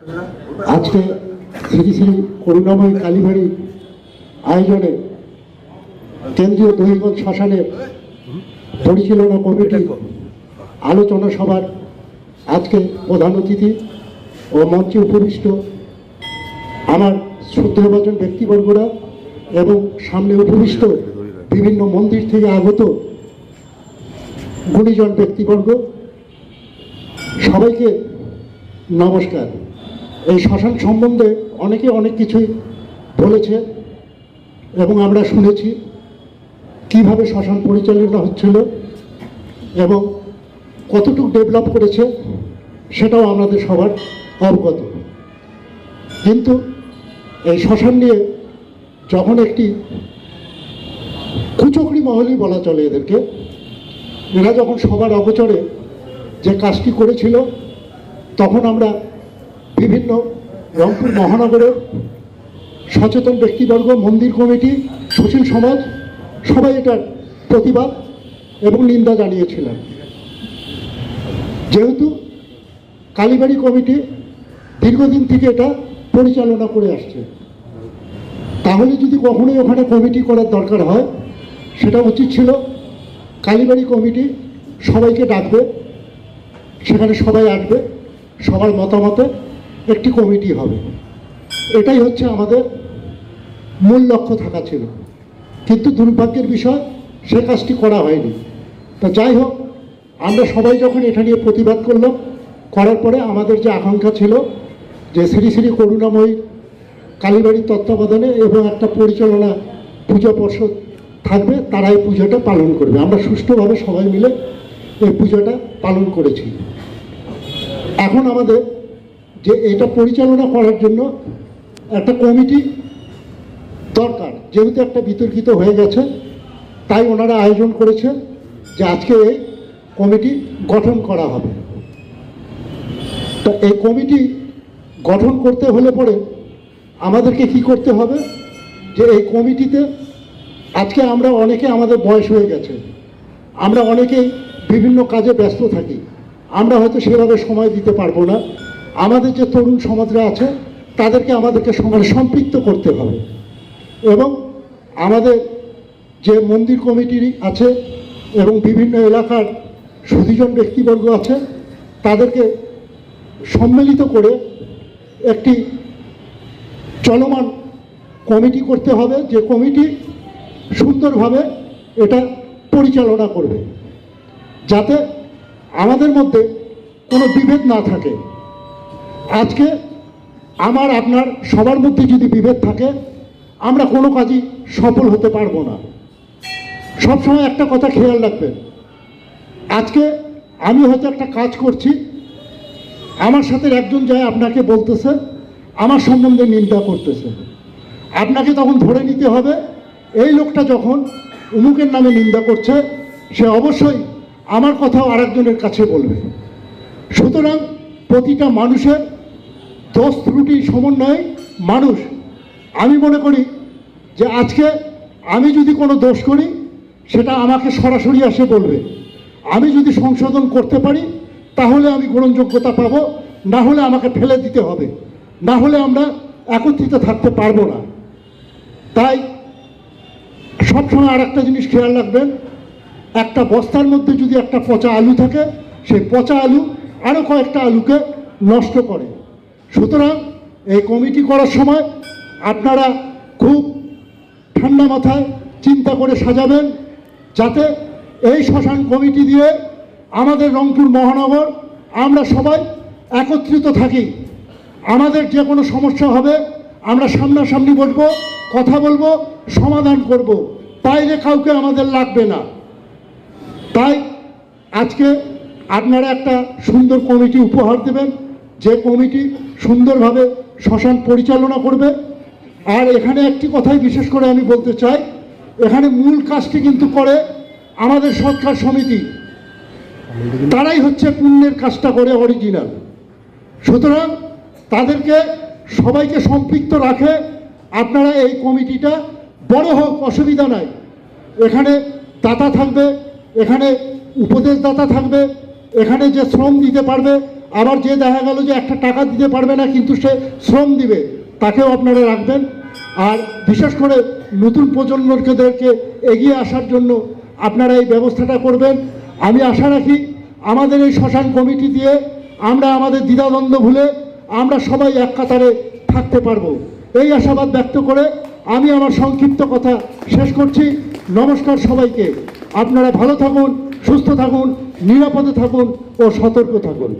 আজকে শ্রী শ্রী করুণাময়ী কালীবাড়ি আয়োজনে কেন্দ্রীয় দহিগঞ্জ শ্মশানের পরিচালনা কমিটির আলোচনা সভার আজকে প্রধান অতিথি ও মঞ্চে উপবিষ্ট আমার শ্রদ্ধেয়ভাজন ব্যক্তিবর্গরা এবং সামনে উপবিষ্ট বিভিন্ন মন্দির থেকে আগত গুণীজন ব্যক্তিবর্গ, সবাইকে নমস্কার। এই শ্মশান সম্বন্ধে অনেকে অনেক কিছুই বলেছে এবং আমরা শুনেছি কীভাবে শ্মশান পরিচালনা হচ্ছিল এবং কতটুকু ডেভেলপ করেছে সেটাও আমাদের সবার অবগত। কিন্তু এই শ্মশান নিয়ে যখন একটি কুচকরি মহলই বলা চলে এদেরকে, এরা যখন সবার অগোচরে যে কাজটি করেছিল, তখন আমরা বিভিন্ন রংপুর মহানগরের সচেতন ব্যক্তিবর্গ, মন্দির কমিটি সুশীল সমাজ, সবাই এটার প্রতিবাদ এবং নিন্দা জানিয়েছিলেন। যেহেতু কালীবাড়ি কমিটি দীর্ঘদিন থেকে এটা পরিচালনা করে আসছে, তাহলে যদি কখনোই ওখানে কমিটি করার দরকার হয়, সেটা উচিত ছিল কালীবাড়ি কমিটি সবাইকে ডাকবে, সেখানে সবাই আসবে, সবার মতামতে একটি কমিটি হবে। এটাই হচ্ছে আমাদের মূল লক্ষ্য থাকা ছিল। কিন্তু দুর্ভাগ্যের বিষয়, সে কাজটি করা হয়নি। তা যাই হোক, আমরা সবাই যখন এটা নিয়ে প্রতিবাদ করলাম, করার পরে আমাদের যে আকাঙ্ক্ষা ছিল যে শ্রী শ্রী করুণাময়ী কালীবাড়ির তত্ত্বাবধানে এবং একটা পরিচালনা পূজা পর্ষদ থাকবে তারা এই পুজোটা পালন করবে। আমরা সুষ্ঠুভাবে সবাই মিলে এই পুজোটা পালন করেছি। এখন আমাদের যে এটা পরিচালনা করার জন্য একটা কমিটি দরকার। যেহেতু একটা বিতর্কিত হয়ে গেছে, তাই ওনারা আয়োজন করেছে যে আজকে এই কমিটি গঠন করা হবে। তো এই কমিটি গঠন করতে হলে পরে আমাদেরকে কি করতে হবে? যে এই কমিটিতে আজকে আমরা অনেকে আমাদের বয়স হয়ে গেছে, আমরা অনেকেই বিভিন্ন কাজে ব্যস্ত থাকি, আমরা হয়তো সেভাবে সময় দিতে পারব না। আমাদের যে তরুণ সমাজরা আছে, তাদেরকে আমাদেরকে সমাজে সম্পৃক্ত করতে হবে। এবং আমাদের যে মন্দির কমিটি আছে এবং বিভিন্ন এলাকার সুদীজন ব্যক্তিবর্গ আছে, তাদেরকে সম্মিলিত করে একটি চলমান কমিটি করতে হবে। যে কমিটি সুন্দরভাবে এটা পরিচালনা করবে, যাতে আমাদের মধ্যে কোনো বিভেদ না থাকে। আজকে আমার, আপনার, সবার মধ্যে যদি বিভেদ থাকে, আমরা কোনো কাজই সফল হতে পারব না। সবসময় একটা কথা খেয়াল রাখবেন। আজকে আমি হয়তো একটা কাজ করছি, আমার সাথে একজন যায় আপনাকে বলতেছে, আমার সম্বন্ধে নিন্দা করতেছে। আপনাকে তখন ধরে নিতে হবে, এই লোকটা যখন উমুকের নামে নিন্দা করছে, সে অবশ্যই আমার কথাও আরেকজনের কাছে বলবে। সুতরাং প্রতিটা মানুষের দোষ ত্রুটি সমন্বয় মানুষ। আমি মনে করি যে আজকে আমি যদি কোনো দোষ করি, সেটা আমাকে সরাসরি এসে বলবে। আমি যদি সংশোধন করতে পারি, তাহলে আমি গ্রহণযোগ্যতা পাব, না হলে আমাকে ফেলে দিতে হবে। না হলে আমরা একত্রিত থাকতে পারব না। তাই সবসময় আর একটা জিনিস খেয়াল রাখবেন, একটা বস্তার মধ্যে যদি একটা পচা আলু থাকে, সেই পচা আলু আরও কয়েকটা আলুকে নষ্ট করে। সুতরাং এই কমিটি করার সময় আপনারা খুব ঠান্ডা মাথায় চিন্তা করে সাজাবেন যাতে এই শ্মশান কমিটি দিয়ে আমাদের রংপুর মহানগর আমরা সবাই একত্রিত থাকি। আমাদের যে কোনো সমস্যা হবে আমরা সামনাসামনি বসবো, কথা বলব, সমাধান করব। বাইরে কাউকে আমাদের লাগবে না। তাই আজকে আপনারা একটা সুন্দর কমিটি উপহার দেবেন। যে কমিটি সুন্দরভাবে শ্মশান পরিচালনা করবে। আর এখানে একটি কথাই বিশেষ করে আমি বলতে চাই, এখানে মূল কাজটি কিন্তু করে আমাদের সরকার সমিতি। তারাই হচ্ছে পুণ্যের কাজটা করে অরিজিনাল সুতরাং তাদেরকে সবাইকে সম্পৃক্ত রাখে, আপনারা এই কমিটিটা, বড় হোক, অসুবিধা নাই। এখানে দাতা থাকবে, এখানে উপদেশদাতা থাকবে, এখানে যে শ্রম দিতে পারবে আবার যে দেখা গেল যে একটা টাকা দিতে পারবে না, কিন্তু সে শ্রম দিবে, তাকেও আপনারা রাখবেন। আর বিশেষ করে নতুন প্রজন্মকেদেরকে এগিয়ে আসার জন্য আপনারা এই ব্যবস্থাটা করবেন। আমি আশা রাখি আমাদের এই শ্মশান কমিটি দিয়ে আমরা আমাদের দ্বিধাদ্বন্দ্ব ভুলে আমরা সবাই এক কাতারে থাকতে পারব। এই আশাবাদ ব্যক্ত করে আমি আমার সংক্ষিপ্ত কথা শেষ করছি। নমস্কার সবাইকে। আপনারা ভালো থাকুন, সুস্থ থাকুন, নিরাপদে থাকুন ও সতর্ক থাকুন।